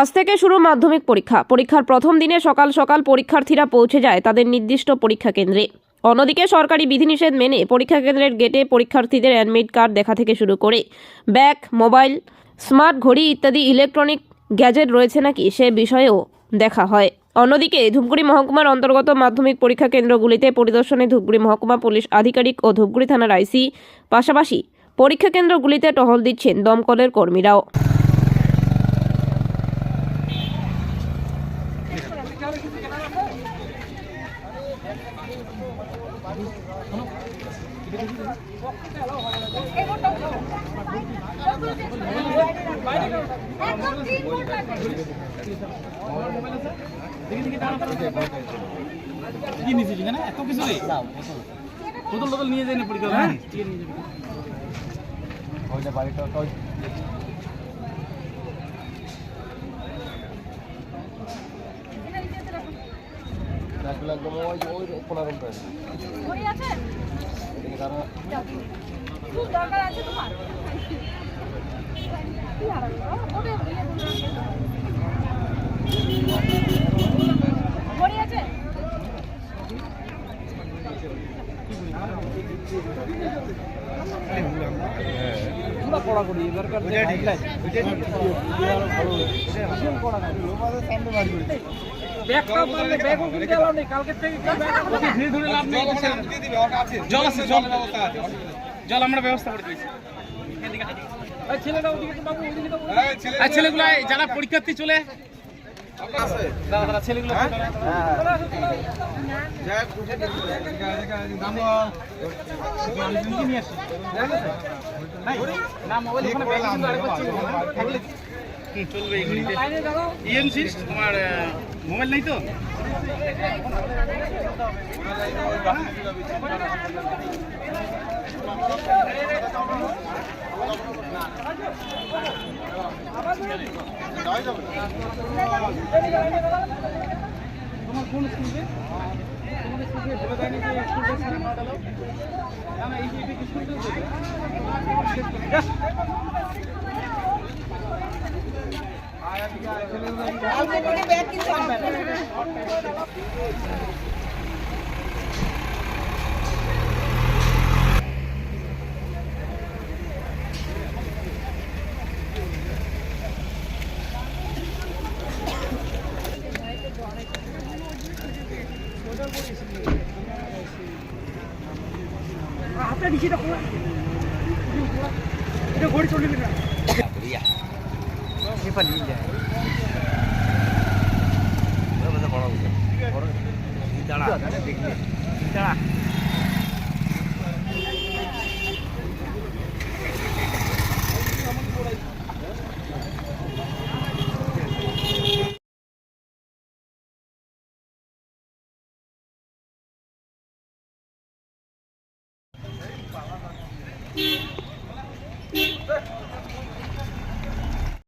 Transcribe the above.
আজ থেকে শুরু মাধ্যমিক পরীক্ষা। পরীক্ষার প্রথম দিনে সকাল সকাল পরীক্ষার্থীরা পৌঁছে যায় তাদের নির্দিষ্ট পরীক্ষা কেন্দ্রে। অন্যদিকে সরকারি বিধিনিষেধ মেনে পরীক্ষা কেন্দ্রের গেটে পরীক্ষার্থীদের অ্যাডমিট কার্ড দেখা থেকে শুরু করে। ব্যাগ, মোবাইল, স্মার্ট ঘড়ি ইত্যাদি ইলেকট্রনিক গ্যাজেট রয়েছে নাকি সে বিষয়েও দেখা হয়। অন্যদিকে ধূপগুড়ি মহকুমার অন্তর্গত মাধ্যমিক পরীক্ষা কেন্দ্রগুলিতে পরিদর্শনে ধূপগুড়ি মহকুমা পুলিশ আধিকারিক ও ধূপগুড়ি থানার আইসি পাশাপাশি পরীক্ষা কেন্দ্রগুলিতে টহল দিচ্ছেন দমকলের কর্মীরাও। কি নিয়েছিস এখানে? এত কিছু রে। বোতল টোতল নিয়ে যাই না পরীক্ষা হ্যাঁ? ঘড়ি আছে খুব দরকার আছে তোমার কি হারালো ওটা ইয়ে বলুন। ঘড়ি আছে পুরো পড়া করি এবারকার যে highlight, ব্যাগটাও ব্যাগও কিনতে এলাও নেই, কালকের থেকে কেউ ব্যাগ ওকে ধীরে ধীরে লাভ নেই, জল আছে জল জল আমরা ব্যবস্থা করে দিয়েছি। এই ছেলেটা ওদিকে তো বাবু ওদিকে তো আর ছেলেগুলো যারা পরীক্ষার্থী চলে দাদা দাদা ছেলেগুলো ছিল। থাকলে হুম, চলবে তোমার মোবাইল নাই তো তোমার কোন স্কুল? তোমাদের স্কুল বলে দেয়নি যে স্কুলটা ছেড়ে পাঠালো? না, না, এই যে এটা কি স্কুল থেকে বলবে? যাস। আপনার কোন এটা ঘড়ি চলে না de panilha. Vamos fazer bolão. Bolão. Vida lá. Vida lá.